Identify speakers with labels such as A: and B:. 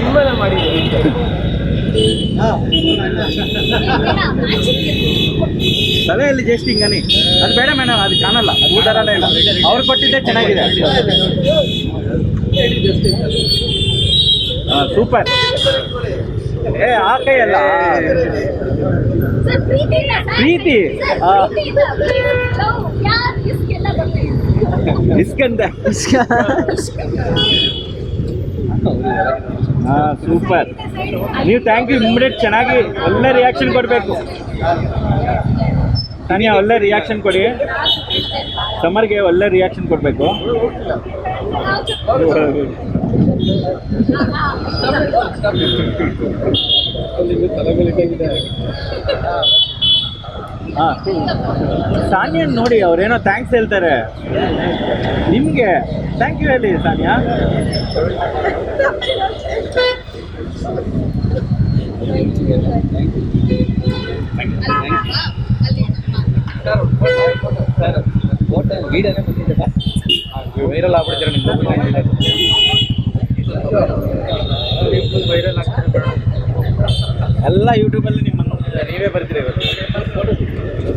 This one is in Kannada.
A: ಸಿಂಬಲ್ ಮಾಡಿದ್ದೀವಿ.
B: ತಲೆಯಲ್ಲಿ ಜಸ್ಟ್ ಅನಿ ಅದು ಬೇಡ ಮೇಡಮ್ ಅದು ಕಾಣಲ್ಲ. ಊ ಥರನೇ ಇಲ್ಲ. ಅವ್ರು ಕೊಟ್ಟಿದ್ದೆ ಚೆನ್ನಾಗಿದೆ. ಹಾಂ ಸೂಪರ್ ಏ ಆ ಕೈ ಅಲ್ಲ
C: ಸರ್ ಪ್ರೀತಿ ಇಸ್ಕಂದ. ಸರ್.
B: ಹಾಂ ಸೂಪರ್ ನೀವು ಥ್ಯಾಂಕ್ ಯು ಇಮ್ಮಿಡಿಯೇಟ್ ಚೆನ್ನಾಗಿ ಒಳ್ಳೆ ರಿಯಾಕ್ಷನ್ ಕೊಡಬೇಕು. ತಾನಿಯಾ, ಒಳ್ಳೆ ರಿಯಾಕ್ಷನ್ ಕೊಡಿ. ಸಮರ್ಗೆ ಒಳ್ಳೆ ರಿಯಾಕ್ಷನ್ ಕೊಡಬೇಕು. ಹಾಂ ಸಾನಿಯನ್ ನೋಡಿ, ಅವ್ರೇನೋ ಥ್ಯಾಂಕ್ಸ್ ಹೇಳ್ತಾರೆ. ನಿಮಗೆ. ಥ್ಯಾಂಕ್ ಯು ಹೇಳಿ, ಸಾನಿಯಾ.
A: ವೀಡಿಯೋನೇ ಬಂದಿದೆ ವೈರಲ್ ಆಗ್ಬಿಡ್ತೀರ ನಿಮ್ಮ ವೈರಲ್ ಆಗ್ತಾರೆ
B: ಎಲ್ಲ ಯೂಟ್ಯೂಬಲ್ಲಿ ನೀವೇ ಬರ್ತೀರಿ ಇವತ್ತು.